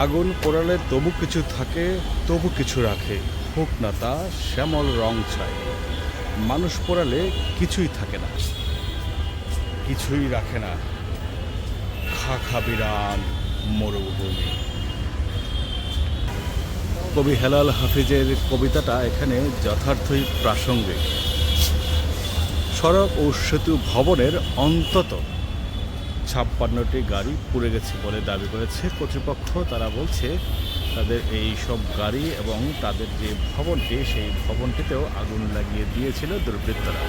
আগুন পোড়ালে তবু কিছু থাকে, তবু কিছু রাখে। হোক না তা, শ্যামল রং ছায়। মানুষ পোড়ালে কিছুই থাকে না। কিছুই রাখে না। খা খা বিরান মরুভূমি। কবি হেলাল হাফিজের কবিতাটা এখানে যথার্থই প্রাসঙ্গিক। সড়ক ও সেতু ভবনের অন্তত ছাপ্পান্নটি গাড়ি পুড়ে গেছে বলে দাবি করেছে কর্তৃপক্ষ। তারা বলছে, তাদের এই সব গাড়ি এবং তাদের যে ভবনটি, সেই ভবনটিতেও আগুন লাগিয়ে দিয়েছিল দুর্বৃত্তরা।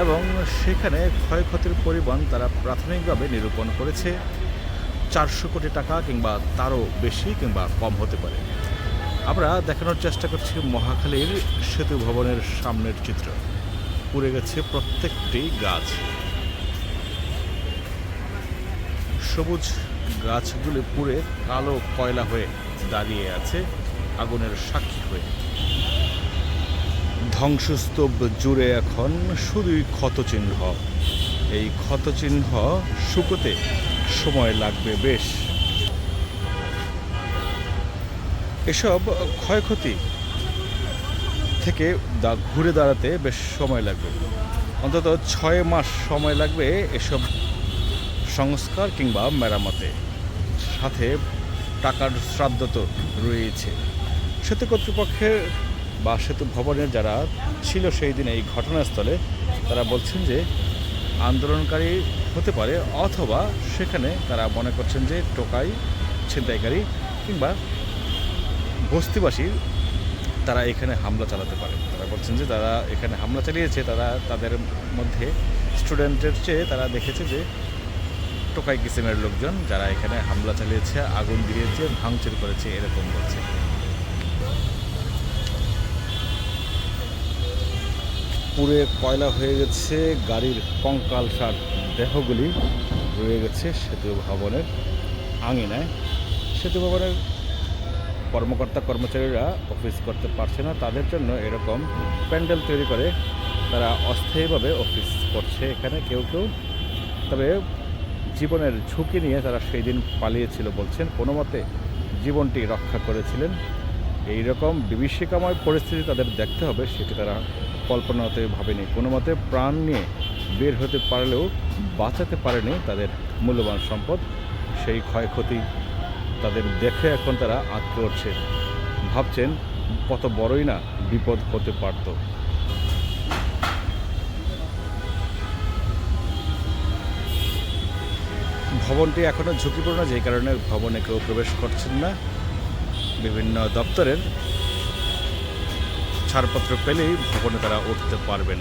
এবং সেখানে ক্ষয়ক্ষতির পরিমাণ তারা প্রাথমিকভাবে নিরূপণ করেছে। চারশো কোটি টাকা কিংবা তারও বেশি কিংবা কম হতে পারে। আমরা দেখানোর চেষ্টা করছি মহাখালীর সেতু ভবনের সামনের চিত্র। পুড়ে গেছে প্রত্যেকটি গাছ। সবুজ গাছগুলি পুড়ে কালো কয়লা হয়ে দাঁড়িয়ে আছে, আগুনের সাক্ষী হয়ে। ধ্বংসস্তূপ জুড়ে এখন শুধুই ক্ষতচিহ্ন। এই ক্ষতচিহ্ন শুকোতে সময় লাগবে বেশ। এসব ক্ষয়ক্ষতি থেকে ঘুরে দাঁড়াতে বেশ সময় লাগবে। অন্তত ছয় মাস সময় লাগবে এসব সংস্কার কিংবা মেরামতে। সাথে টাকার শ্রাদ্ধ তো রয়েছে। সেতু কর্তৃপক্ষের বা সেতু ভবনের যারা ছিল সেই দিন এই ঘটনাস্থলে তারা বলছেন যে আন্দোলনকারী হতে পারে অথবা সেখানে তারা মনে করছেন যে টোকাই, ছিনতাইকারী কিংবা বস্তিবাসী তারা এখানে হামলা চালাতে পারে। তারা বলছেন যে তারা এখানে হামলা চালিয়েছে, তারা তাদের মধ্যে স্টুডেন্টের চেয়ে তারা দেখেছে যে টোকাই কিসিমের লোকজন যারা এখানে হামলা চালিয়েছে, আগুন দিয়েছে, ভাঙচুর করেছে, এরকম বলছে। পুরে কয়লা হয়ে গেছে, গাড়ির কঙ্কালসার দেহগুলি রয়ে গেছে সেতু ভবনের আঙিনায়। সেতু ভবনের কর্মকর্তা কর্মচারীরা অফিস করতে পারছে না, তাদের জন্য এরকম প্যান্ডেল তৈরি করে তারা অস্থায়ীভাবে অফিস করছে এখানে কেউ কেউ। তবে জীবনের ঝুঁকি নিয়ে তারা সেই দিন পালিয়েছিল বলছেন। কোনো মতে জীবনটি রক্ষা করেছিলেন। এই রকম বিভীষিকাময় পরিস্থিতি তাদের দেখতে হবে, সেটি তারা কল্পনাতে ভাবেনি। কোনো মতে প্রাণ নিয়ে বের হতে পারলেও বাঁচাতে পারেনি তাদের মূল্যবান সম্পদ। সেই ক্ষয়ক্ষতি তাদের দেখে এখন তারা উঠছে। ভাবছেন, কত বড়ই না বিপদ হতে পারত। ভবনটি এখনও ঝুঁকিপূর্ণ যে কারণে ভবনে কেউ প্রবেশ করছেন না। বিভিন্ন দপ্তরের ছাড়পত্র পেলেই ভবনে তারা উঠতে পারবেন।